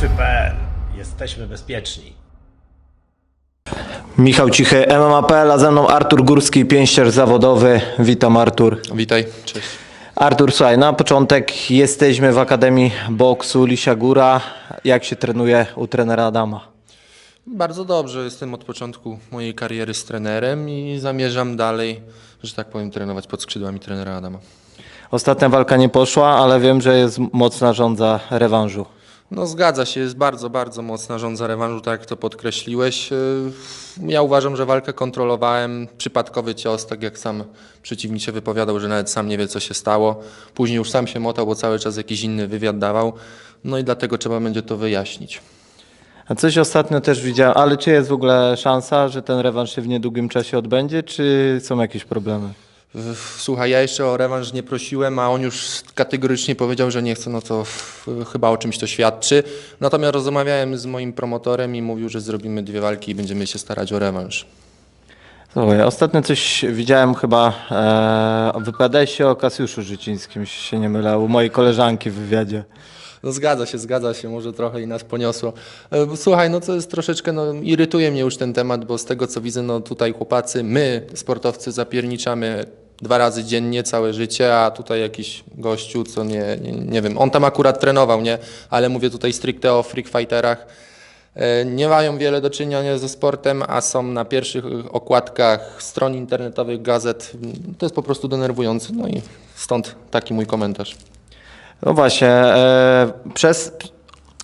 Sejfy.pl. Jesteśmy bezpieczni. Michał Cichy, MMA.pl, a ze mną Artur Górski, pięściarz zawodowy. Witam Artur. Witaj, cześć. Artur, słuchaj, na początek jesteśmy w Akademii Boksu Lisia Góra. Jak się trenuje u trenera Adama? Bardzo dobrze, jestem od początku mojej kariery z trenerem i zamierzam dalej, że tak powiem, trenować pod skrzydłami trenera Adama. Ostatnia walka nie poszła, ale wiem, że jest mocna żądza rewanżu. No zgadza się, jest bardzo, bardzo mocna żądza rewanżu, tak jak to podkreśliłeś. Yy, Ja uważam, że walkę kontrolowałem, przypadkowy cios, tak jak sam przeciwnik się wypowiadał, że nawet sam nie wie co się stało. Później już sam się motał, bo cały czas jakiś inny wywiad dawał. No i dlatego trzeba będzie to wyjaśnić. A coś ostatnio też widziałem, ale czy jest w ogóle szansa, że ten rewanż się w niedługim czasie odbędzie, czy są jakieś problemy? Słuchaj, ja jeszcze o rewanż nie prosiłem, a on już kategorycznie powiedział, że nie chce, no to chyba o czymś to świadczy. Natomiast rozmawiałem z moim promotorem i mówił, że zrobimy dwie walki i będziemy się starać o rewanż. Słuchaj, ostatnio coś widziałem chyba e, wypowiadałeś się o Kasiuszu Życińskim, jeśli się nie mylę, u mojej koleżanki w wywiadzie. No zgadza się, zgadza się, może trochę i nas poniosło. E, Słuchaj, no to jest troszeczkę, no irytuje mnie już ten temat, bo z tego co widzę, no tutaj chłopacy, my sportowcy zapierniczamy dwa razy dziennie całe życie, a tutaj jakiś gościu, co nie, nie, nie wiem, on tam akurat trenował, nie, ale mówię tutaj stricte o freak fighterach. E, Nie mają wiele do czynienia ze sportem, a są na pierwszych okładkach stron internetowych, gazet. To jest po prostu denerwujące, no i stąd taki mój komentarz. No właśnie, e, przez...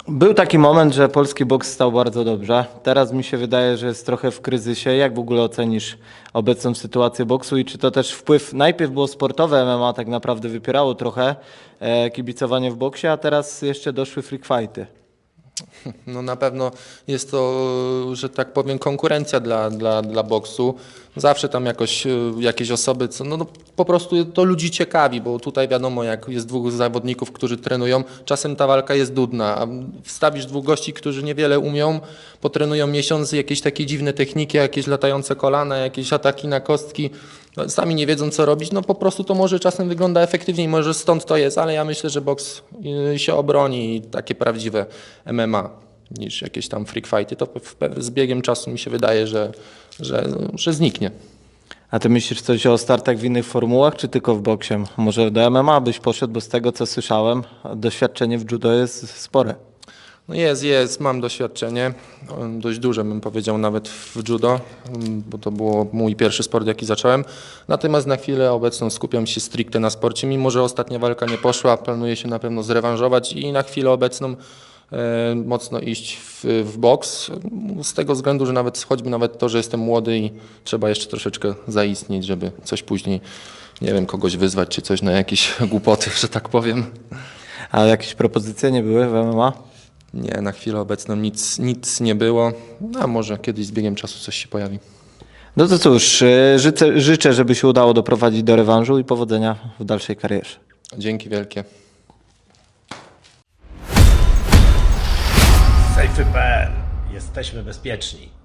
Był taki moment, że polski boks stał bardzo dobrze. Teraz mi się wydaje, że jest trochę w kryzysie. Jak w ogóle ocenisz obecną sytuację boksu i czy to też wpływ, najpierw było sportowe MMA, tak naprawdę wypierało trochę e, kibicowanie w boksie, a teraz jeszcze doszły freak fighty. No na pewno jest to, że tak powiem, konkurencja dla, dla, dla boksu. Zawsze tam jakoś, y, jakieś osoby, co, no, no po prostu to ludzi ciekawi, bo tutaj wiadomo, jak jest dwóch zawodników, którzy trenują, czasem ta walka jest dudna, a wstawisz dwóch gości, którzy niewiele umią, potrenują miesiąc, jakieś takie dziwne techniki, jakieś latające kolana, jakieś ataki na kostki, sami nie wiedzą co robić, no po prostu to może czasem wygląda efektywniej, może stąd to jest, ale ja myślę, że boks y, się obroni i takie prawdziwe MMA niż jakieś tam freak fighty, to z biegiem czasu mi się wydaje, że, że, że zniknie. A ty myślisz coś o startach w innych formułach, czy tylko w boksie? Może do MMA byś poszedł, bo z tego co słyszałem, doświadczenie w judo jest spore. No jest, jest, mam doświadczenie, um, dość duże bym powiedział nawet w judo, um, bo to było mój pierwszy sport, jaki zacząłem. Natomiast na chwilę obecną skupiam się stricte na sporcie, mimo że ostatnia walka nie poszła, planuję się na pewno zrewanżować i na chwilę obecną e, mocno iść w, w boks, z tego względu, że nawet choćby nawet to, że jestem młody i trzeba jeszcze troszeczkę zaistnieć, żeby coś później, nie wiem, kogoś wyzwać czy coś na jakieś głupoty, że tak powiem. A jakieś propozycje nie były w MMA? Nie, na chwilę obecną nic, nic nie było, No, a może kiedyś z biegiem czasu coś się pojawi. No to cóż, y, życzę, życzę, żeby się udało doprowadzić do rewanżu i powodzenia w dalszej karierze. Dzięki wielkie. Sejfy.pl. Jesteśmy bezpieczni.